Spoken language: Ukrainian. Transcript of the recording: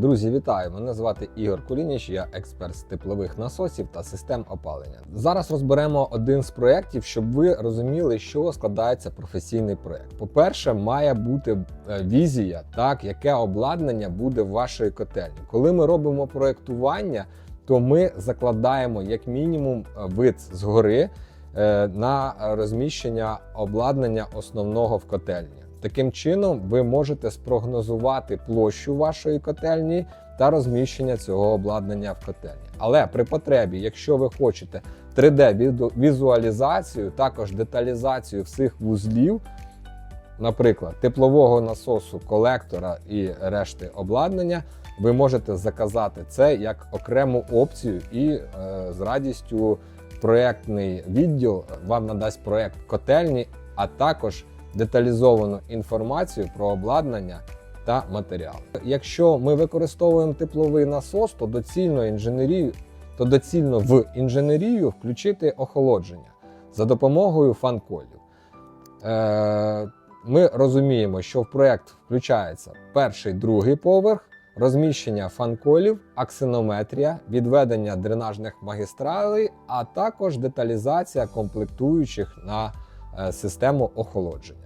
Друзі, вітаю! Мене звати Ігор Кулініч, я експерт з теплових насосів та систем опалення. Зараз розберемо один з проєктів, щоб ви розуміли, що складається професійний проєкт. По-перше, має бути е, візія, так яке обладнання буде в вашій котельні. Коли ми робимо проєктування, то ми закладаємо як мінімум е, вид згори е, на розміщення обладнання основного в котельні. Таким чином, ви можете спрогнозувати площу вашої котельні та розміщення цього обладнання в котельні. Але при потребі, якщо ви хочете 3D-візуалізацію, також деталізацію всіх вузлів, наприклад, теплового насосу, колектора і решти обладнання, ви можете заказати це як окрему опцію, і е, з радістю проєктний відділ вам надасть проєкт котельні, а також деталізовану інформацію про обладнання та матеріал. Якщо ми використовуємо тепловий насос, то доцільно інженерію, то доцільно в інженерію включити охолодження за допомогою фан-колів. Е, ми розуміємо, що в проєкт включається перший, другий поверх, розміщення фан-колів, аксинометрія, відведення дренажних магістралей, а також деталізація комплектуючих на е, систему охолодження.